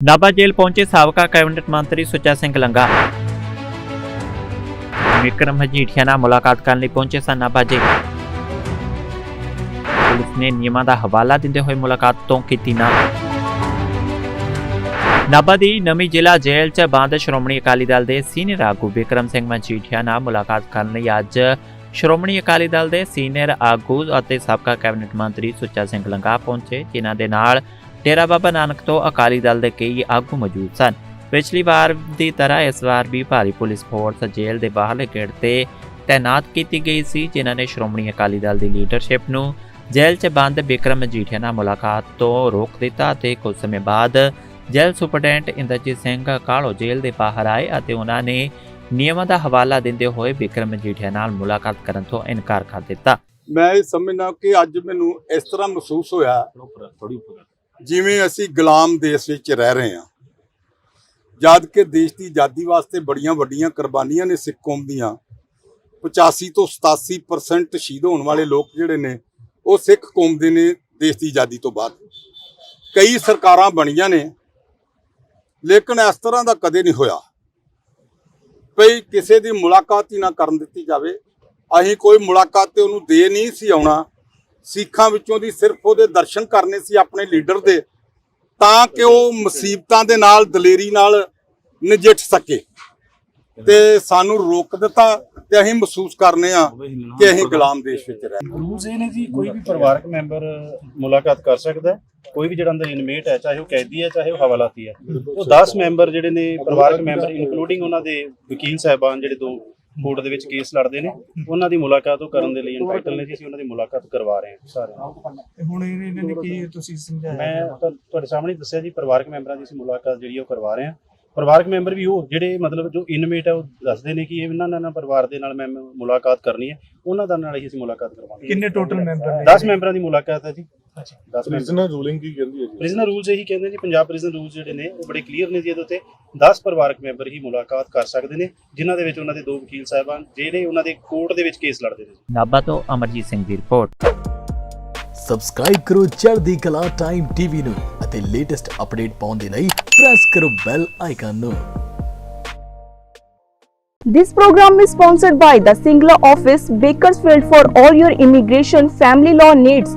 ਨਾਭਾ ਜੇਲ੍ਹ ਪਹੁੰਚੇ ਸਾਬਕਾ ਕੈਬਨਿਟ ਮੰਤਰੀ ਸੁੱਚਾ ਸਿੰਘ ਲੰਗਾ। ਵਿਕਰਮ ਮਜੀਠੀਆ ਨਾਲ ਮੁਲਾਕਾਤ ਕਰਨ ਲਈ ਪਹੁੰਚੇ ਸਨ ਨਾਭਾ ਜੇਲ੍ਹ। ਪੁਲਿਸ ਨੇ ਨਿਯਮਾਂ ਦਾ ਹਵਾਲਾ ਦਿੰਦੇ ਹੋਏ ਮੁਲਾਕਾਤ ਤੋਂ ਕੀਤੀ ਨਾ। ਨਾਭਾ ਦੀ ਨਵੀਂ ਜ਼ਿਲ੍ਹਾ ਜੇਲ੍ਹ 'ਚ ਬੰਦ ਸ਼੍ਰੋਮਣੀ ਅਕਾਲੀ ਦਲ ਦੇ ਸੀਨੀਅਰ ਆਗੂ ਵਿਕਰਮ ਸਿੰਘ ਮਜੀਠੀਆ ਨਾਲ ਮੁਲਾਕਾਤ ਕਰਨ ਲਈ ਅੱਜ ਸ਼੍ਰੋਮਣੀ ਅਕਾਲੀ ਦਲ ਦੇ ਸੀਨੀਅਰ ਆਗੂ ਅਤੇ ਸਾਬਕਾ ਕੈਬਨਿਟ ਮੰਤਰੀ ਸੁੱਚਾ ਸਿੰਘ ਲੰਗਾ ਪਹੁੰਚੇ, ਜਿਨ੍ਹਾਂ ਦੇ ਨਾਲ ਡੇਰਾ ਬਾਬਾ ਨਾਨਕ ਤੋਂ ਅਕਾਲੀ ਦਲ ਦੇ ਕਈ ਆਗੂ ਮੌਜੂਦ ਸਨ। ਪਿਛਲੀ ਵਾਰ ਦੀ ਤਰ੍ਹਾਂ ਇਸ ਵਾਰ ਵੀ ਭਾਰੀ ਪੁਲਿਸ ਫੋਰਸ ਜੇਲ੍ਹ ਦੇ ਬਾਹਰਲੇ ਗੇਟ ਤੇ ਤਾਇਨਾਤ ਕੀਤੀ ਗਈ ਸੀ ਜਿਨ੍ਹਾਂ ਨੇ ਸ਼੍ਰੋਮਣੀ ਅਕਾਲੀ ਦਲ ਦੀ ਲੀਡਰਸ਼ਿਪ ਨੂੰ ਜੇਲ੍ਹ 'ਚ ਬੰਦ ਵਿਕਰਮ ਮਜੀਠੀਆ ਨਾਲ ਮੁਲਾਕਾਤ ਤੋਂ ਰੋਕ ਦਿੱਤਾ ਤੇ ਕੁਝ ਸਮੇਂ ਬਾਅਦ ਜੇਲ੍ਹ ਸੁਪਰਡੈਂਟ ਇੰਦਰਜੀਤ ਸਿੰਘ ਕਾਲੋ ਜੇਲ੍ਹ ਦੇ ਬਾਹਰ ਆਏ ਅਤੇ ਉਹਨਾਂ ਨੇ ਨਿਯਮਾਂ ਦਾ ਹਵਾਲਾ ਦਿੰਦੇ ਹੋਏ ਵਿਕਰਮ ਮਜੀਠੀਆ ਨਾਲ ਮੁਲਾਕਾਤ ਕਰਨ ਤੋਂ ਇਨਕਾਰ ਕਰ ਦਿੱਤਾ। ਮੈਂ ਇਹ ਸਮਝਦਾ ਕਿ ਅੱਜ ਮੈਨੂੰ ਇਸ ਤਰ੍ਹਾਂ ਮਹਿਸੂਸ ਹੋਇਆ ਜਿਵੇਂ ਅਸੀਂ ਗੁਲਾਮ ਦੇਸ਼ ਵਿੱਚ ਰਹਿ ਰਹੇ ਹਾਂ, ਜਦ ਕਿ ਦੇਸ਼ ਦੀ ਆਜ਼ਾਦੀ ਵਾਸਤੇ ਬੜੀਆਂ ਵੱਡੀਆਂ ਕੁਰਬਾਨੀਆਂ ਨੇ ਸਿੱਖ ਕੌਮ ਦੀਆਂ। 85 ਤੋਂ 87% ਸ਼ਹੀਦ ਹੋਣ ਵਾਲੇ ਲੋਕ ਜਿਹੜੇ ਨੇ, ਉਹ ਸਿੱਖ ਕੌਮ ਦੇ ਨੇ ਦੇਸ਼ ਦੀ ਆਜ਼ਾਦੀ ਤੋਂ ਬਾਅਦ। ਕਈ ਸਰਕਾਰਾਂ ਬਣੀਆਂ ਨੇ, ਲੇਕਿਨ ਇਸ ਤਰ੍ਹਾਂ ਦਾ ਕਦੇ ਨਹੀਂ ਹੋਇਆ। ਭਈ ਕਿਸੇ ਦੀ ਮੁਲਾਕਾਤ ਹੀ ਨਾ ਕਰਨ ਦਿੱਤੀ ਜਾਵੇ। ਅਸੀਂ ਕੋਈ ਮੁਲਾਕਾਤ ਤੇ ਉਹਨੂੰ ਦੇ ਨਹੀਂ ਸੀ ਆਉਣਾ। ਸਿੱਖਾਂ ਵਿੱਚੋਂ ਦੀ ਸਿਰਫ ਉਹਦੇ ਦਰਸ਼ਨ ਕਰਨੇ ਸੀ ਆਪਣੇ ਲੀਡਰ ਦੇ, ਤਾਂ ਕਿ ਉਹ ਮੁਸੀਬਤਾਂ ਦੇ ਨਾਲ, ਦਲੇਰੀ ਨਾਲ ਨਜਿੱਠ ਸਕੇ। ਤੇ ਸਾਨੂੰ ਰੋਕ ਦਿੱਤਾ ਤੇ ਅਸੀਂ ਮਹਿਸੂਸ ਕਰਨੇ ਆ ਕਿ ਅਸੀਂ ਗੁਲਾਮ ਦੇਸ਼ ਵਿੱਚ ਰਹਿ ਰੂਲਸ ਇਹ ਨੇ ਜੀ, ਕੋਈ ਵੀ ਪਰਿਵਾਰਕ ਮੈਂਬਰ ਮੁਲਾਕਾਤ ਕਰ ਸਕਦਾ ਕੋਈ ਵੀ ਜਿਹੜਾ ਅੰਦਰ ਇਨਮੇਟ ਹੈ, ਚਾਹੇ ਉਹ ਕੈਦੀ ਹੈ, ਚਾਹੇ ਉਹ ਹਵਾਲਾਤੀ ਹੈ। ਉਹ 10 ਮੈਂਬਰ ਜਿਹੜੇ ਨੇ ਪਰਿਵਾਰਕ ਮੈਂਬਰ ਇਨਕਲੂਡਿੰਗ ਉਹਨਾਂ ਦੇ ਵਕੀਲ ਸਾਹਿਬਾਨ, ਜਿਹੜੇ ਦੋ ਕੋਰਟ ਦੇ ਵਿੱਚ ਕੇਸ ਲੜਦੇ ਨੇ। ਉਹਨਾਂ ਦੀ ਮੁਲਾਕਾਤ ਉਹ ਕਰਨ ਦੇ ਲਈ ਇਨਵਾਈਟਲ ਨੇ ਜੀ। ਅਸੀਂ ਉਹਨਾਂ ਦੀ ਮੁਲਾਕਾਤ ਕਰਵਾ ਰਹੇ ਹਾਂ ਸਾਰਿਆਂ ਨੂੰ। ਤੇ ਹੁਣ ਇਹਨਾਂ ਇਹਨਾਂ ਨੇ ਕੀ ਤੁਸੀਂ ਸਮਝਾਇਆ? ਮੈਂ ਤੁਹਾ- ਤੁਹਾਡੇ ਸਾਹਮਣੇ ਦੱਸਿਆ ਜੀ ਪਰਿਵਾਰਕ ਮੈਂਬਰਾਂ ਦੀ ਅਸੀਂ ਮੁਲਾਕਾਤ ਜਿਹੜੀ ਆ ਉਹ ਕਰਵਾ ਰਹੇ ਹਾਂ। ਪਰਿਵਾਰਕ ਮੈਂਬਰ ਵੀ ਉਹ ਜਿਹੜੇ ਮਤਲਬ ਜੋ ਇਨਮੇਟ ਹੈ ਉਹ ਦੱਸਦੇ ਨੇ ਕਿ ਇਹਨਾਂ ਨਾਲ ਪਰਿਵਾਰ ਦੇ ਨਾਲ ਮੈਂ ਮੁਲਾਕਾਤ ਕਰਨੀ ਹੈ। ਉਹਨਾਂ ਦਾ ਨਾਲ ਹੀ ਅਸੀਂ ਮੁਲਾਕਾਤ ਕਰਵਾਵਾਂਗੇ। ਕਿੰਨੇ ਟੋਟਲ ਮੈਂਬਰ ਨੇ? 10 ਮੈਂਬਰਾਂ ਦੀ ਮੁਲਾਕਾਤ ਹੈ ਜੀ। 10 ਮੈਂਬਰ ਪ੍ਰਿਜ਼ਨਰ ਰੂਲਿੰਗ ਕੀ ਕਹਿੰਦੀ ਹੈ ਜੀ? ਪ੍ਰਿਜ਼ਨਰ ਰੂਲਸ ਇਹੀ ਕਹਿੰਦੇ ਜੀ ਪੰਜਾਬ ਪ੍ਰਿਜ਼ਨ ਰੂਲਸ ਜਿਹੜੇ ਨੇ ਉਹ ਬੜੇ ਕਲੀਅਰ ਨੇ ਜੀ ਇਹਦੇ ਉੱਤੇ। 10 ਪਰਿਵਾਰਕ ਮੈਂਬਰ ਹੀ ਮੁਲਾਕਾਤ ਕਰ ਸਕਦੇ ਨੇ ਜਿਨ੍ਹਾਂ ਦੇ ਵਿੱਚ ਉਹਨਾਂ ਦੇ ਦੋ ਵਕੀਲ ਸਾਹਿਬਾਨ ਜਿਹੜੇ ਉਹਨਾਂ ਦੇ ਕੋਰਟ ਦੇ ਵਿੱਚ ਕੇਸ ਲੜਦੇ ਨੇ ਨਾਭਾ ਤੋਂ ਅਮਰਜੀਤ ਸਿੰਘ ਦੀ ਰਿਪੋਰਟ। ਸਬਸਕ੍ਰਾਈਬ ਕਰੋ ਚੜ੍ਹਦੀ ਕਲਾ ਟਾਈਮ ਟੀਵੀ ਨੂੰ ਅਤੇ ਲੇਟੈਸਟ ਅਪਡੇਟ ਪਾਉਣ ਦੇ ਲਈ ਪ੍ਰੈਸ ਕਰੋ ਬੈਲ ਆਈਕਨ ਨੂੰ। This program is sponsored by the Singla office, Bakersfield for all your immigration family law needs.